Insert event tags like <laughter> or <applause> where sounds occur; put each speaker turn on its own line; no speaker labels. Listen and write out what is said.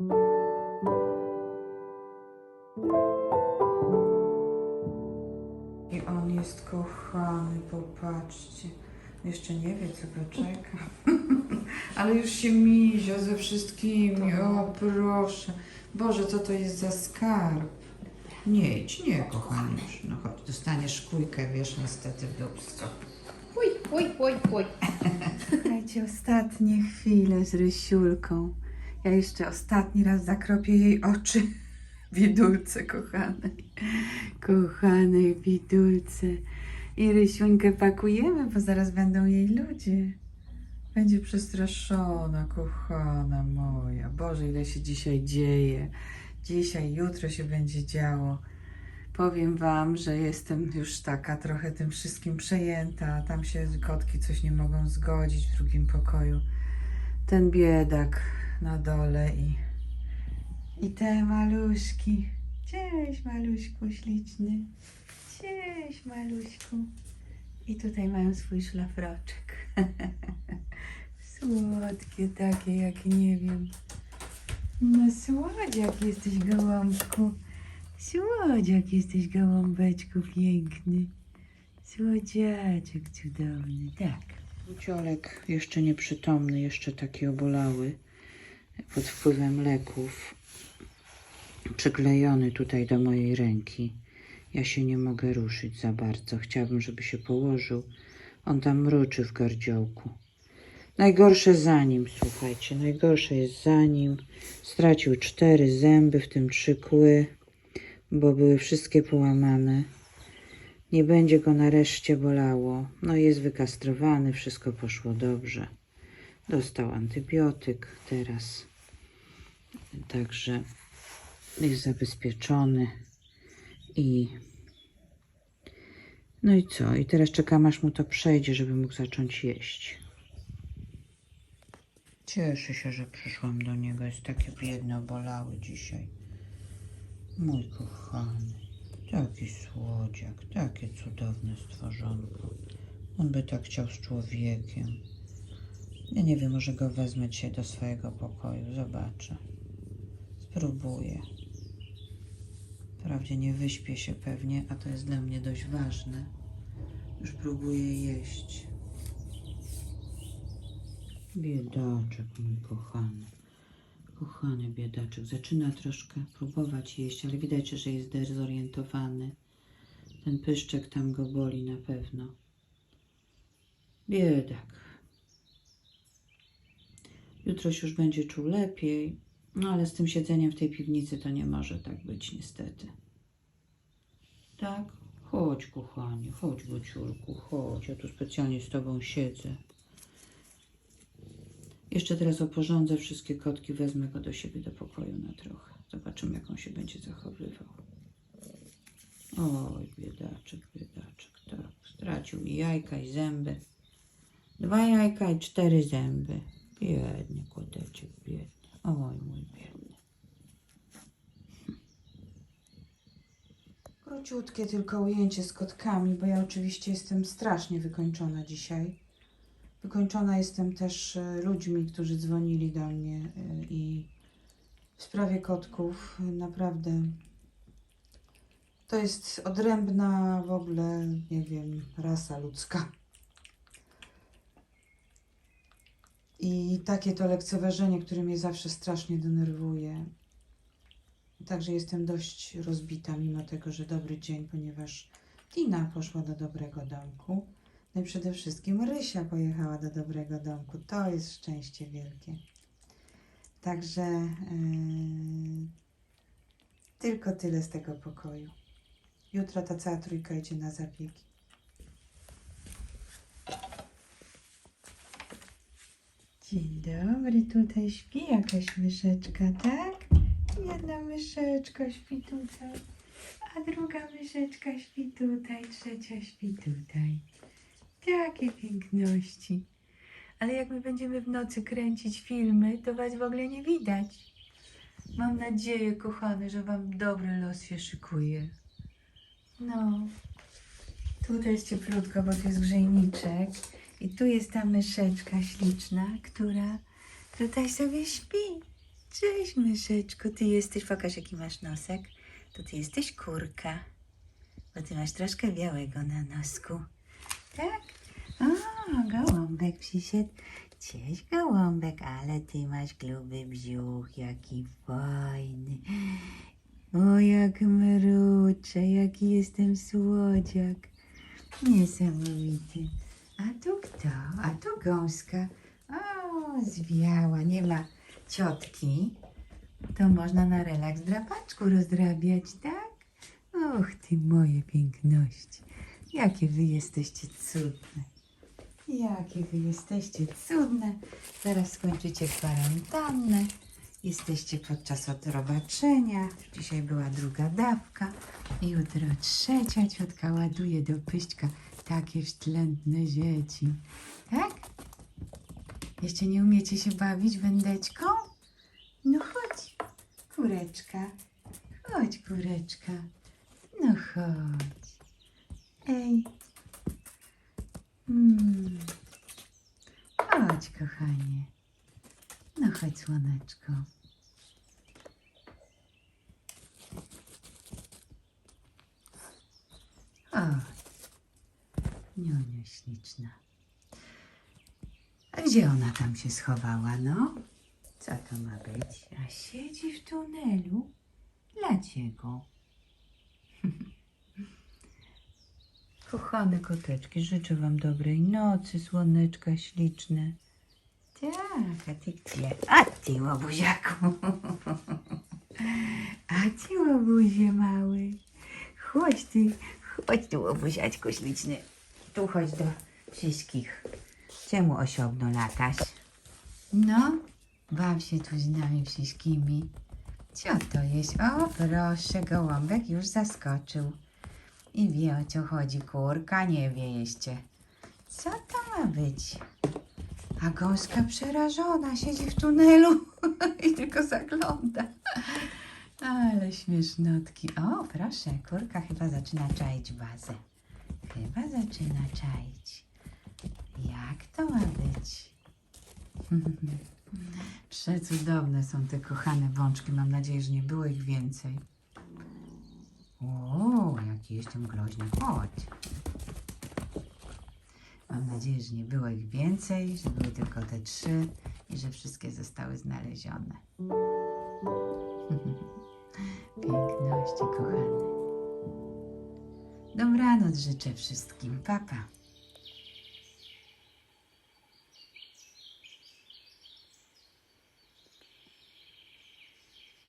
I on jest kochany, popatrzcie. Jeszcze nie wie, co go czeka. <laughs> Ale już się mizia ze wszystkimi. O, proszę. Boże, co to jest za skarb? Nie idź, nie, kochany już. No chodź, dostaniesz kujkę, wiesz, niestety w dupsko.
Oj, oj, oj, oj.
Słuchajcie, ostatnie chwile z Rysiulką. Ja jeszcze ostatni raz zakropię jej oczy. <laughs> Widulce kochanej. Kochanej widulce. I Rysiuńkę pakujemy, bo zaraz będą jej ludzie. Będzie przestraszona, kochana moja. Boże, ile się dzisiaj dzieje. Dzisiaj, jutro się będzie działo. Powiem Wam, że jestem już taka trochę tym wszystkim przejęta. Tam się kotki coś nie mogą zgodzić w drugim pokoju. Ten biedak na dole i, i te maluszki. Cześć, maluszku śliczny. Cześć, maluszku. I tutaj mają swój szlafroczek. <laughs> Słodkie takie, jak nie wiem. No słodziak jesteś, gołąbku. Słodziak jesteś, gołąbeczku piękny. Słodziaczek cudowny, tak. Buciolek jeszcze nieprzytomny, jeszcze taki obolały pod wpływem leków. Przyklejony tutaj do mojej ręki. Ja się nie mogę ruszyć za bardzo. Chciałabym, żeby się położył. On tam mruczy w gardziołku. Najgorsze za nim, słuchajcie, najgorsze jest za nim. Stracił cztery zęby, w tym trzy kły, bo były wszystkie połamane. Nie będzie go nareszcie bolało. No jest wykastrowany, wszystko poszło dobrze. Dostał antybiotyk teraz. Także jest zabezpieczony i no i co? I teraz czekam aż mu to przejdzie, żeby mógł zacząć jeść. Cieszę się, że przyszłam do niego. Jest takie biedny, obolały dzisiaj. Mój kochany. Taki słodziak, takie cudowne stworzonko. On by tak chciał z człowiekiem. Ja nie wiem, może go wezmę dzisiaj do swojego pokoju. Zobaczę. Spróbuję. Wprawdzie nie wyśpię się pewnie, a to jest dla mnie dość ważne. Już próbuję jeść. Biedaczek, mój kochany. Kochany biedaczek. Zaczyna troszkę próbować jeść, ale widać, że jest dezorientowany. Ten pyszczek tam go boli na pewno. Biedak. Jutro się już będzie czuł lepiej, no ale z tym siedzeniem w tej piwnicy to nie może tak być niestety. Tak? Chodź, kochanie, chodź, Bociurku, chodź. Ja tu specjalnie z tobą siedzę. Jeszcze teraz oporządzę wszystkie kotki, wezmę go do siebie do pokoju na trochę. Zobaczymy, jak on się będzie zachowywał. Oj, biedaczek, biedaczek, tak. Stracił i jajka, i zęby. Dwa jajka i cztery zęby. Biedny koteczek, biedny. Oj, mój biedny. Króciutkie tylko ujęcie z kotkami, bo ja oczywiście jestem strasznie wykończona dzisiaj. Wykończona jestem też e, ludźmi, którzy dzwonili do mnie e, i w sprawie kotków e, naprawdę to jest odrębna w ogóle, nie wiem, rasa ludzka. I takie to lekceważenie, które mnie zawsze strasznie denerwuje. Także jestem dość rozbita, mimo tego, że dobry dzień, ponieważ Tina poszła do dobrego domku. No i przede wszystkim Rysia pojechała do dobrego domku. To jest szczęście wielkie. Także yy, tylko tyle z tego pokoju. Jutro ta cała trójka idzie na zabiegi. Dzień dobry, tutaj śpi jakaś myszeczka, tak? Jedna myszeczka śpi tutaj, a druga myszeczka śpi tutaj, trzecia śpi tutaj. Jakie piękności. Ale jak my będziemy w nocy kręcić filmy, to was w ogóle nie widać. Mam nadzieję, kochane, że wam dobry los się szykuje. No. Tutaj jest cieplutko, bo tu jest grzejniczek. I tu jest ta myszeczka śliczna, która tutaj sobie śpi. Cześć, myszeczku. Ty jesteś, pokaż jaki masz nosek. To ty jesteś kurka. Bo ty masz troszkę białego na nosku. Tak? O, gołąbek przyszedł. Cześć, gołąbek, ale ty masz gruby brzuch, jaki fajny. O, jak mruczę, jaki jestem słodziak. Niesamowity. A tu kto? A tu gąska. O, zwiała, nie ma ciotki. To można na relaks drapaczku rozdrabiać, tak? Och, ty moje piękności. Jakie wy jesteście cudne. Jakie wy jesteście cudne. Zaraz skończycie kwarantannę. Jesteście podczas odrobaczenia. Dzisiaj była druga dawka. Jutro trzecia ciotka ładuje do pyśćka takie wstrętne dzieci. Tak? Jeszcze nie umiecie się bawić wędeczką? No chodź, kureczka. Chodź, kureczka. No chodź. Ej. Mm. Chodź, kochanie. No chodź, słoneczko. Chodź. Niunia śliczna. Gdzie ona tam się schowała, no? Co to ma być? A siedzi w tunelu? Dlaczego? <laughs> Kochane koteczki, życzę Wam dobrej nocy, słoneczka śliczne. Tak, a ty gdzie? A ty, łobuziaku. <laughs> A ty, łobuzie mały. Chodź ty, chodź tu, łobuziaczku śliczny. Tu chodź do wszystkich. Czemu osobno latasz? No, baw się tu z nami wszystkimi. Co to jest? O, proszę, gołąbek już zaskoczył. I wie o co chodzi, kurka nie wie jeszcze. Co to ma być? A gąska przerażona siedzi w tunelu <laughs> i tylko zagląda. Ale śmiesznotki. O, proszę, kurka chyba zaczyna czaić bazę. Chyba zaczyna czaić. Jak to ma być? <laughs> Przecudowne są te kochane bączki. Mam nadzieję, że nie było ich więcej. O, jaki jestem groźny. Chodź. Mam nadzieję, że nie było ich więcej, że były tylko te trzy i że wszystkie zostały znalezione. <laughs> Piękności, kochane. Dobranoc życzę wszystkim. Papa. Pa.